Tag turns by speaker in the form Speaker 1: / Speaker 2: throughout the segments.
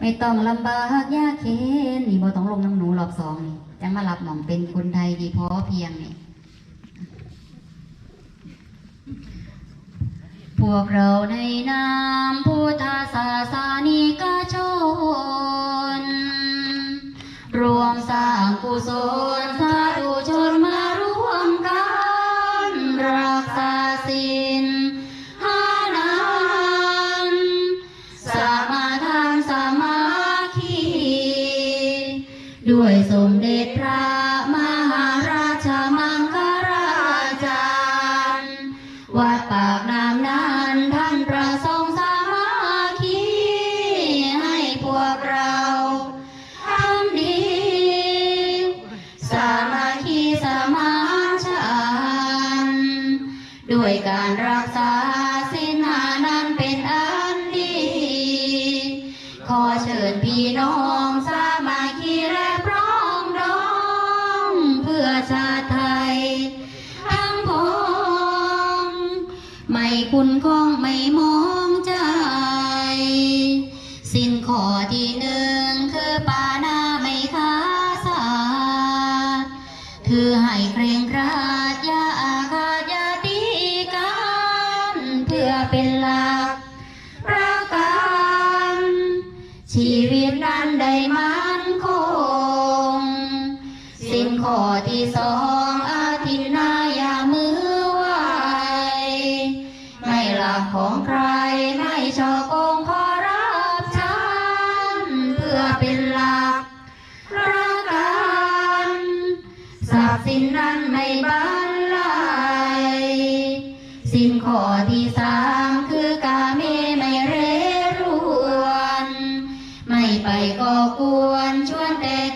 Speaker 1: ไม่ต้องลำบากยากเค้นนี่บ่ต้องลงน้งหนูรอบสองนี่จะมาหลับหม่อมเป็นคนไทยดีพอเพียงนี่พวกเราในนามพุทธศาสนิกชน รวมสร้างกุศลสาธุชนมา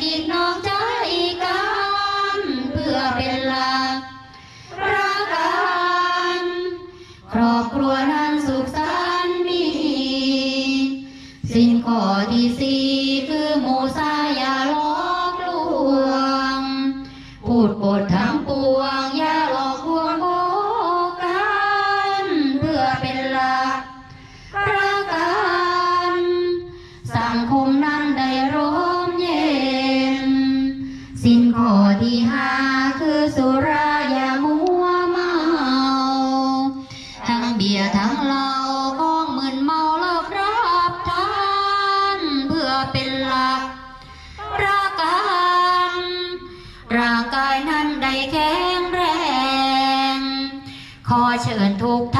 Speaker 1: กิจน้อง แข็งแรง ขอเชิญทุกท่าน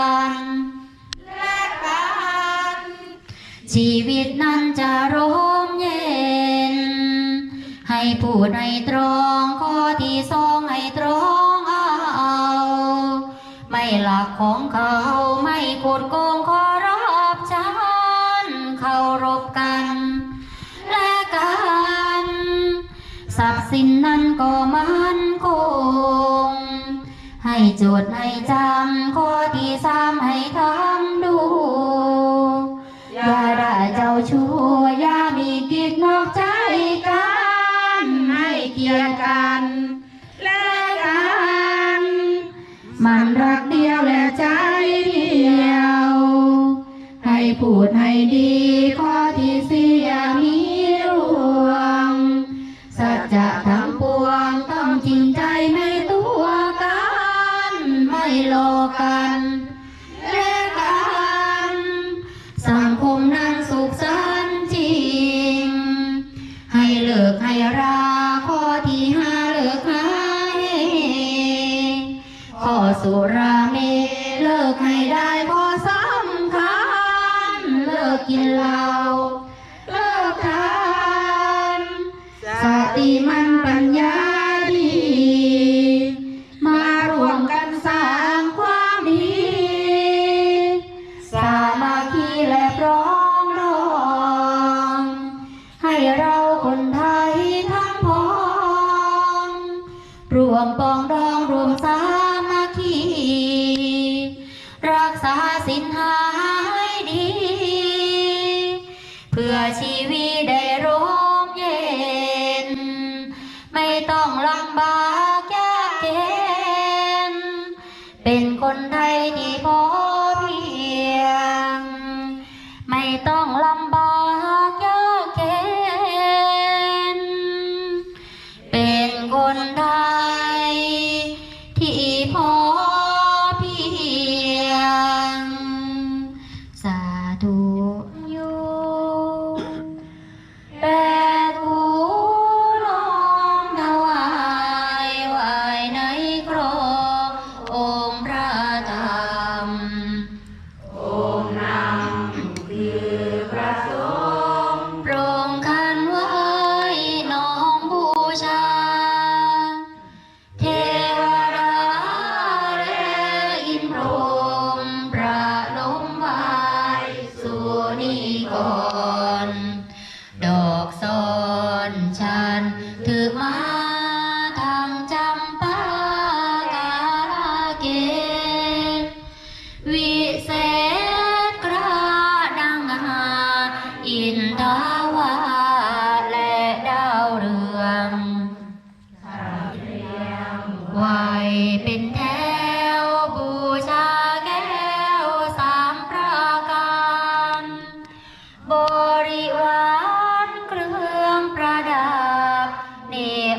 Speaker 1: กัน และกัน ชีวิตนั้นจะร่มเย็น ให้ผู้ในตรองข้อที่สองให้ตรองเอา ไม่หลักของเขาไม่โกดโกงขอรับฉันเคารพกัน และกันทรัพย์สินนั้นก็มั่นคงให้โจทในใจ 灯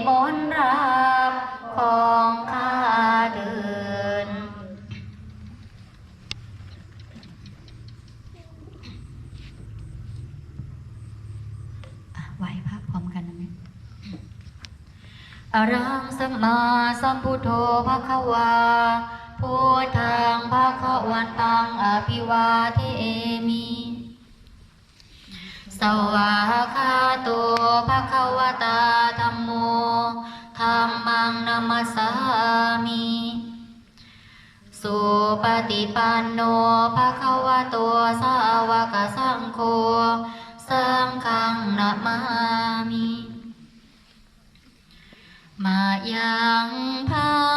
Speaker 1: มนต์รับของข้าเดินอะไหวพระพร้อมกันนะแม่อะระหังสัมมาสัมพุทโธภะคะวาพุทธังภะคะวันตังอภิวาเทมิสวาคาโตภะคะวตาธัมโม ธัมมังนัมสสามิสุปฏิปันโนภะคะวะโตสาวกสังโฆสังฆังนะมามิมายังพา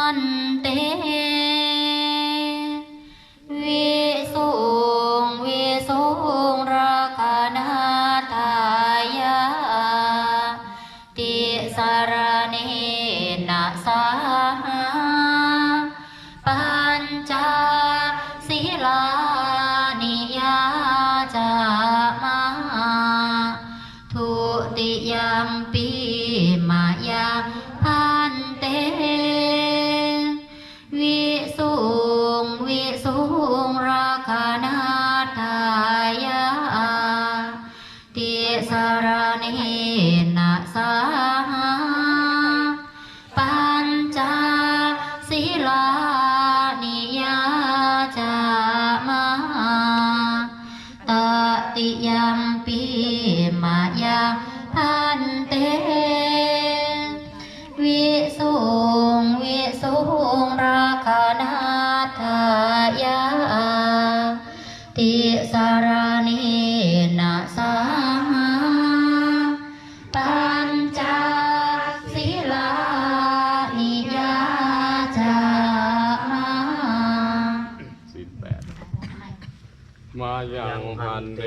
Speaker 1: มายังพันเต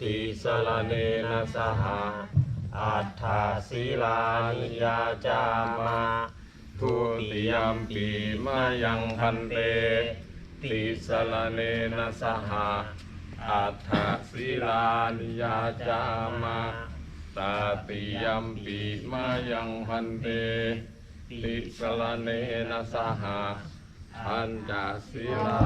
Speaker 1: ติสรเนนะสหะ
Speaker 2: อัฏฐาศิลานิยาจามาทุติยมปีมายังพันเต ติสรเนนะสหะอัฏฐาศิลานิยาจามาตาติยมปีมายังพันเต ติสรเนนะสหะ อัญจศิลา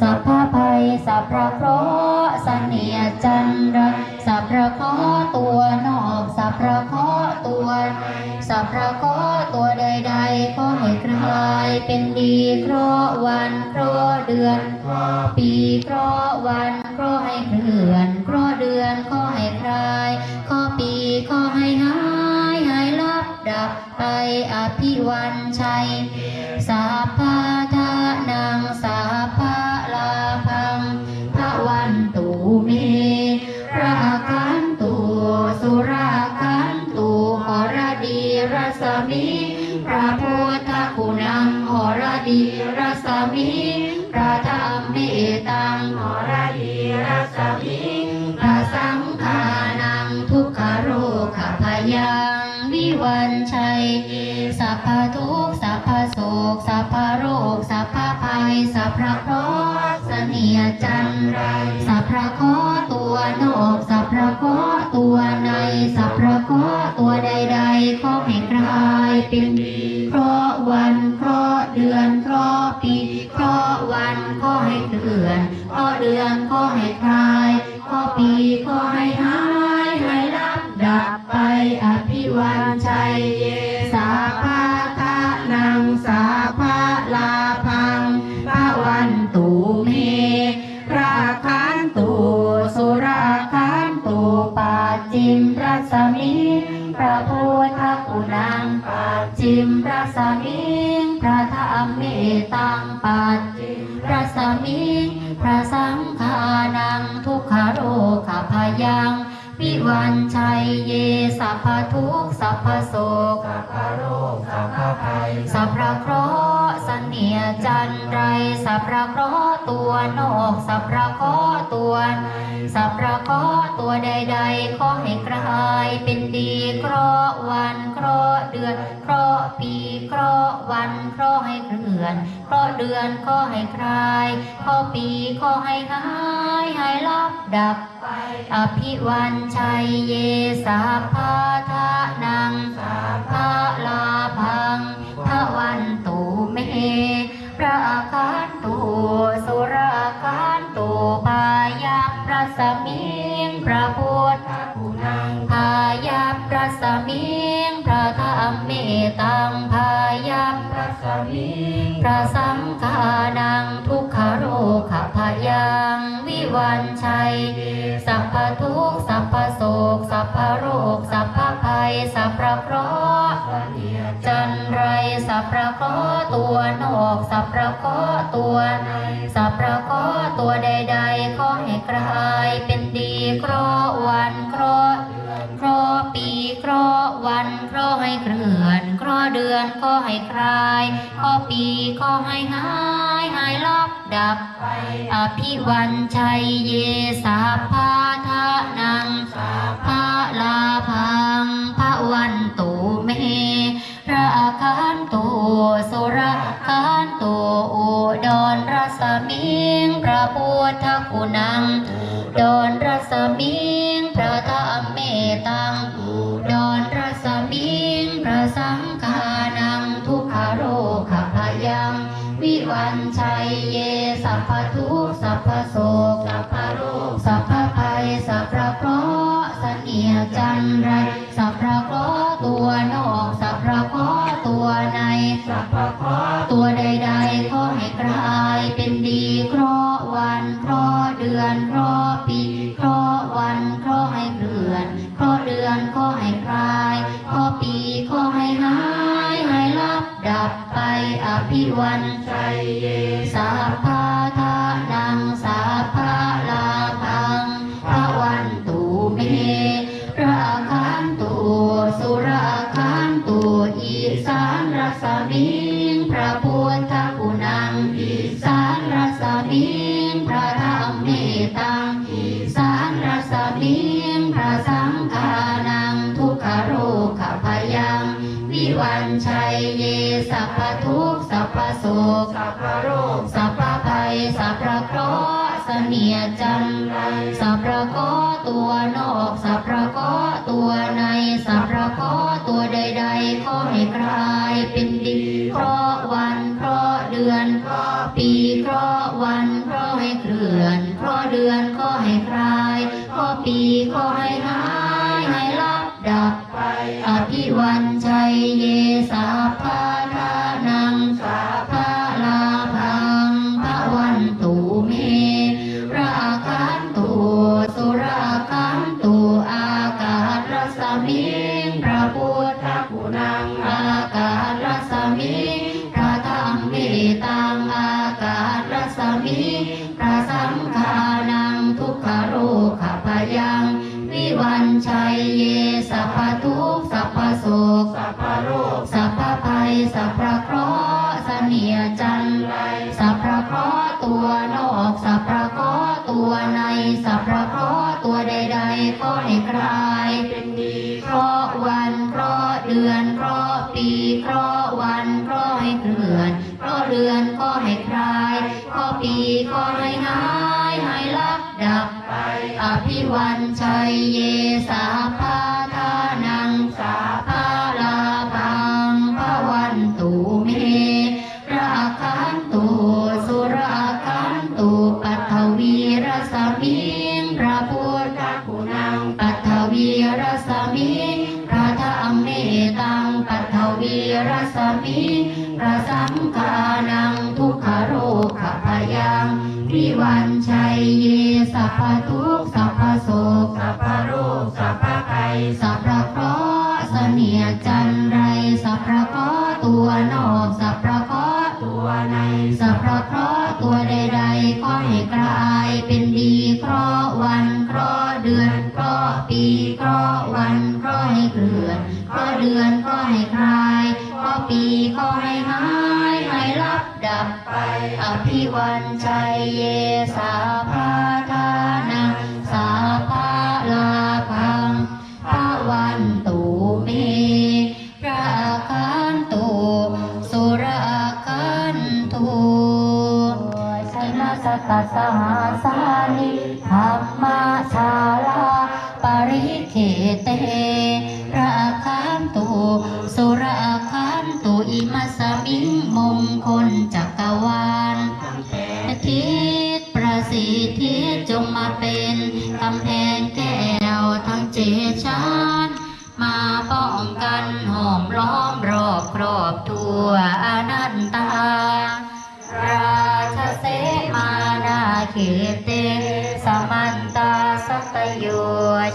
Speaker 1: สัพพะภัยสัพพะเคราะห์เสนียจันทรสัพพะเคราะห์ตัวนอกสัพพะเคราะห์ตัวในสัพพะเคราะห์ตัวใดๆขอให้กลายเป็นดีเคราะห์วันเคราะห์เดือนเคราะห์ปีเคราะห์วันเคราะห์ให้เคลื่อนเคราะห์เดือนขอให้คลายขอปีขอให้หายหายลับดับไปอภิวันชัย สังขานังทุกขโรคพยังวิวันชัยสัพพทุกสัพพโศกสัพพโรคสัพพภัยสัพพะโรสเนียจันไรสัพพะขอตัวนอกสัพพะขอตัวในสัพพะขอตัวใดใดขอให้งกายเป็นเพราะวันเพราะเดือนเพราะปีเพราะวันขอให้เตือนเพราะเดือนขอให้คลาย ยังวิวันชัยเยสัพพทุกข์สัพพโศกสัพพโรคสัพพภัยสัพพะเคราะห์เสนียจันไร สัพพะเคราะห์ตัวนอกสัพพะเคราะห์ตัวใน สัพพะเคราะห์ตัวใดๆขอให้กลายเป็นดีเคราะห์วันเคราะห์เดือนเคราะห์ปีเคราะห์วันเคราะห์ให้เคลื่อนเคราะห์เดือนขอให้คลายขอปีขอให้หายให้ลับดับไปอภิวันชัยเยสาภาทานังสาภาลาพัง สุราคารตุพายัพระสมิงพระพุทธกุณังพายัพระสมิงพระธรรมเมตังพายัพระสมิงพระสังฆานังทุกขโรคพยังวิวันชัย สัพพทุกสัพพโศกสัพพโรคสัพพ ภัยสัพพะเคราะห์จันไรสัพพะเคราะห์ตัวนอกสัพพะเคราะห์ตัวในสัพพะเคราะห์ตัวใดๆขอให้กลายเป็นดีเคราะห์วันเคราะห์เคราะห์ปีเคราะห์วันเคราะห์ให้เคลื่อนเคราะห์เดือนขอให้คลายขอปีขอให้หายหายลับดับอภิวันชัยเยสาภาทานังสาภาลา สุรคารตุอุดรรสมิงพระพุทธกุณังดอนรสมิงพระธรรมเมตังดอนรสมิงพระสังฆานังทุกขโรคพยัง วิวันชัยเยสัพพทุกสัพพโศกสัพพโรสัพพภัยสัพพะเคราะเสนียจันไร สัพพโรคสัพพภัยสัพพะเคราะห์เสนียจันไรสัพพะเคราะห์ตัวนอกสัพพะเคราะห์ตัวในสัพพะเคราะห์ตัวใดๆขอให้กลายเป็นดี สัพพทุกสัพพ มิงพระพุทธคุณังปัทวีรสมิงพระธรรมเมตังปัทวีรสมิงพระสังฆานังทุกขโรคพยังวิวันชัยเยสัพพทุกสัพพโศกสัพพโรคสัพพภัยสัพพะเคราะห์เสนียจันไรสัพพะเคราะห์ตัวนอกสัพพะเคราะห์ตัวในสัพพะเคราะห์ ดือนก็ให้คลายเคราะห์ปีก็ให้หายให้รับดับไป อภิวันชัยเยสาพาทานังสาพาลาพังพระวันตุเมพระคันตุสุราคันตุชนสตัสหา วาลทิศประสิทธิจงมาเป็นกำแพงแก้วทั้งเจชั้นมาป้องกันห้อมล้อมรอบครอบทั่วอนันตา ราชเสมานาเขเต สมันตาสัตโย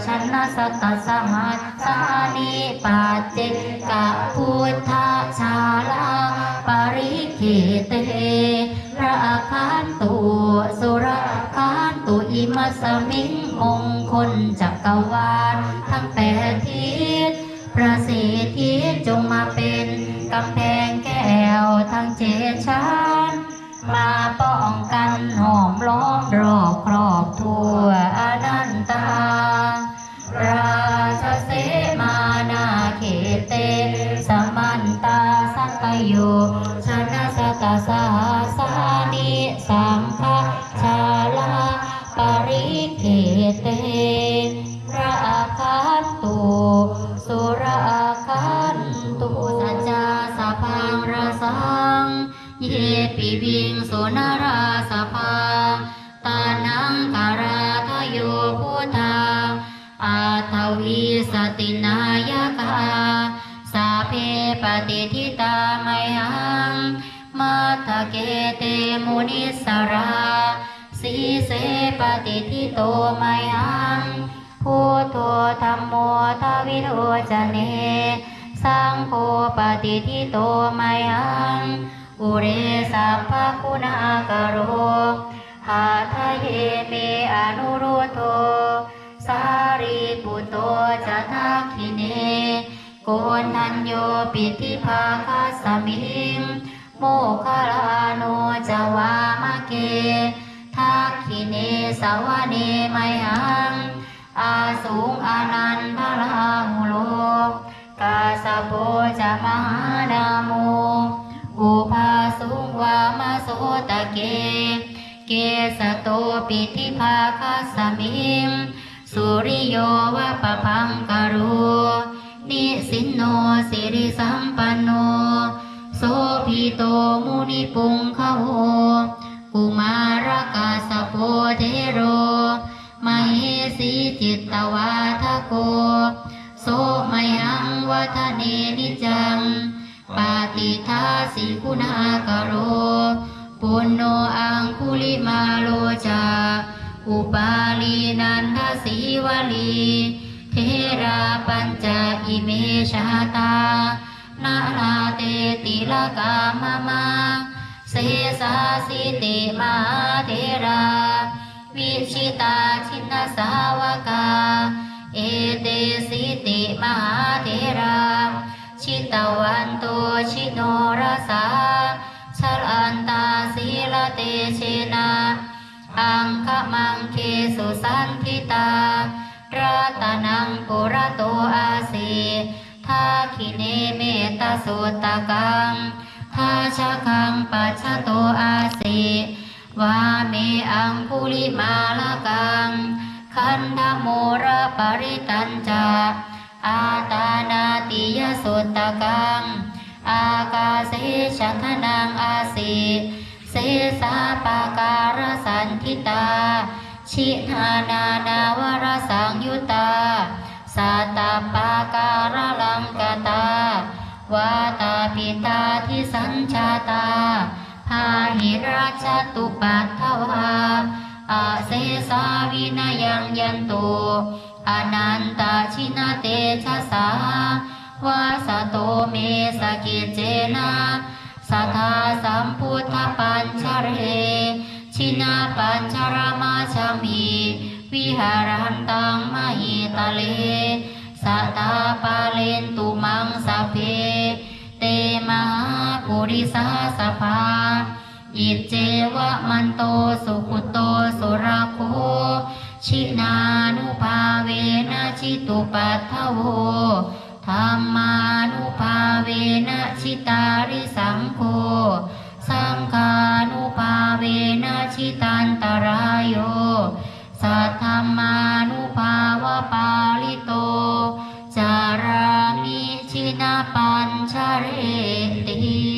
Speaker 1: ชนะสัตสหัส สสมิงมงคลจักรวาลทั้งแปดทิศประสิทธิจงมาเป็นกำแพงแก้วทั้งเจ็ดชั้นมาป้องกันหอมล้อมรอบครอบทั่วอนันตา ราชเสมานาเขเต สมันตาสักโยชนะสตาสาสา ปฏิทิโตไมหังพุทโธธรรมโมทวิโรจเนสังโฆปฏิทิโตไมหังอุเรสัพพคุณากโรหาทะเยเมอนุรุโทสารีปุตโตจะทักขิเนโกนทัญโยปิติภาคาสมิงโมคลาโนจวามะเก กิเนสวะเนไมหัง อาสูงอานันทราหุโลกกาสะโปจะมหานาโมอุภาสุวามาโสตะเก เกสโตปิธิภาคาสมิงสุริโยวะปะพังกโรนิสินโนสิริสัมปันโน โสภิโตมุนิปุงขโว กุมารกาสโพเทโรมเหสีจิตตวาทโก โสมยังวัฒเนนิจัง ปาติทาสิคุณากโรปุณโนอังคุลิมาโลจา อุปาลีนันทสีวลี เทราปัญจอิเมชาตา นานาเตติลกามะมา เสสาสิติมาเทรา วิชิตาชินสาวกา เอเตสิติมหาเทรา ชิตวันตุชิโนรสาชลันตาศีลเตเชนะอังคมังเคสุสันทิตา รัตนังปุระโตอาสีทาคิเนเมตสุตตะกัง ทาชะคังปัจฉโตอาสิวาเมอังคุลิมาลกัง คันธโมระปริตันจาอาตานาติยสุตตะกัง อากาเสชัทนังอาสิเสสาปาการสันทิตา ชิหานานาวรสังยุตาสัตตปาการลังกตา วาตาปิตาทิสัญชาตา พาหิราชตุปัตถวาอาเสสาวินายังยันตุอนันตาชินาเตชะสาวาสโตเมสกิจเจนะสัทธาสัมพุทธปัญชเร ชินาปัญชรมาชามีวิหารันตังมหิตะเล สัตตาปาเลนตุมังสเพเตมหาปุริสาสภาอิจเจวะมันโตสุขุโตสุรโคชินานุภาเวนะชิตุปัทถโวธรรมานุภาเวนะชิตาริสังโฆสังฆานุภาเวนะชิตันตรายโย สัทธมานุภาวะปาลิโต จารามิชินาปัญชเรติ